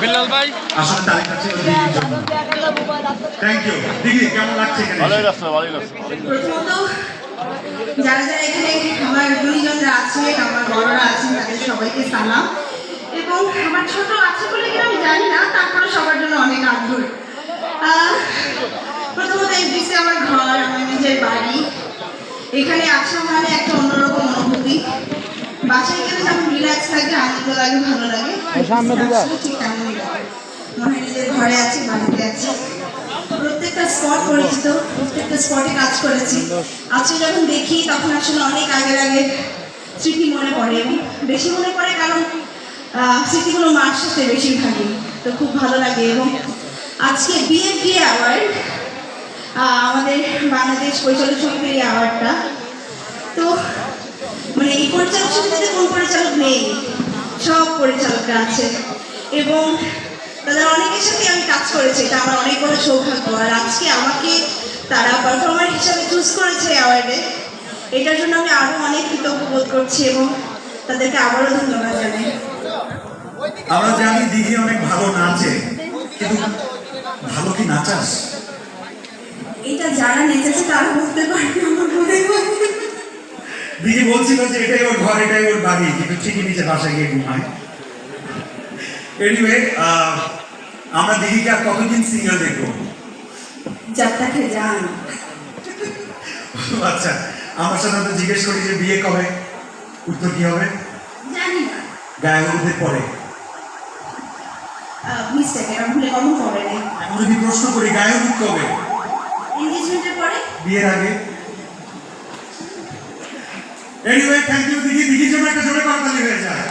বিল্লাল ভাই। আসলে তারিখ আছে থ্যাংক ইউ দিদি কেমন লাগছে এখানে? ভালোই লাগছে ভালোই লাগছে। যারা যারা এখানে আমার গুণীজনরা আছেন আমার বড়রা আছেন তাদের সবাইকে সালাম। এবং আমার ছোট আছে বলে কিনা আমি জানি না তারপরে সবার জন্য অনেক আগ্রহ। প্রথমত এই আমার ঘর আমার নিজের বাড়ি। এখানে আসা মানে একটা অন্যরকম অনুভূতি। বাসায় গেলে যেমন রিল্যাক্স লাগে আনন্দ লাগে ভালো লাগে। ঠিক তেমনই লাগে। মনে হয় নিজের ঘরে আছি বাড়িতে আছি। প্রত্যেকটা স্পট পরিচিত প্রত্যেকটা স্পটে কাজ করেছি। আজকে যখন দেখি তখন আসলে অনেক আগের আগে স্মৃতি মনে পড়ে এবং বেশি মনে পড়ে কারণ আহ, স্মৃতিগুলো মার সাথে বেশিরভাগই। তো খুব ভালো লাগে এবং আজকে বিএফডি অ্যাওয়ার্ড আমাদের বাংলাদেশ পরিচালক সমিতির এই অ্যাওয়ার্ডটা তো মানে এই পরিচালক সমিতিতে কোন পরিচালক নেই সব পরিচালকরা আছে এবং তাদের অনেকের সাথে আমি কাজ করেছি এটা আমার অনেক বড় সৌভাগ্য। আর আজকে আমাকে তারা পারফর্মার হিসাবে চুজ করেছে অ্যাওয়ার্ডে এটার জন্য আমি আরও অনেক কৃতজ্ঞ বোধ করছি এবং তাদেরকে আবারও ধন্যবাদ জানাই। আমরা জানি দিদি অনেক ভালো নাচে কিন্তু ভালো কি নাচাস? এটা যারা নেচেছে তারা বুঝতে পারবে আমার দিদি বলছিল যে এটাই ওর ঘর এটাই ওর বাড়ি কিন্তু ঠিকই নিচে বাসায় গিয়ে ঘুমায়। এনিওয়ে আমরা দিদিকে আর কতদিন সিঙ্গেল দেখব? যাত্রাকে যান। আচ্ছা আমার সাথে তো জিজ্ঞেস করি যে বিয়ে কবে? উত্তর কি হবে? জানি না। গায়ে হলুদের পরে ভুলে এখন যদি প্রশ্ন করি গায়ে হলুদ কবে এনগেজমেন্টের পরে? বিয়ের আগে। এনিওয়ে থ্যাংক ইউ দিদি দিদির জন্য একটা জোরে করতালি হয়ে যায়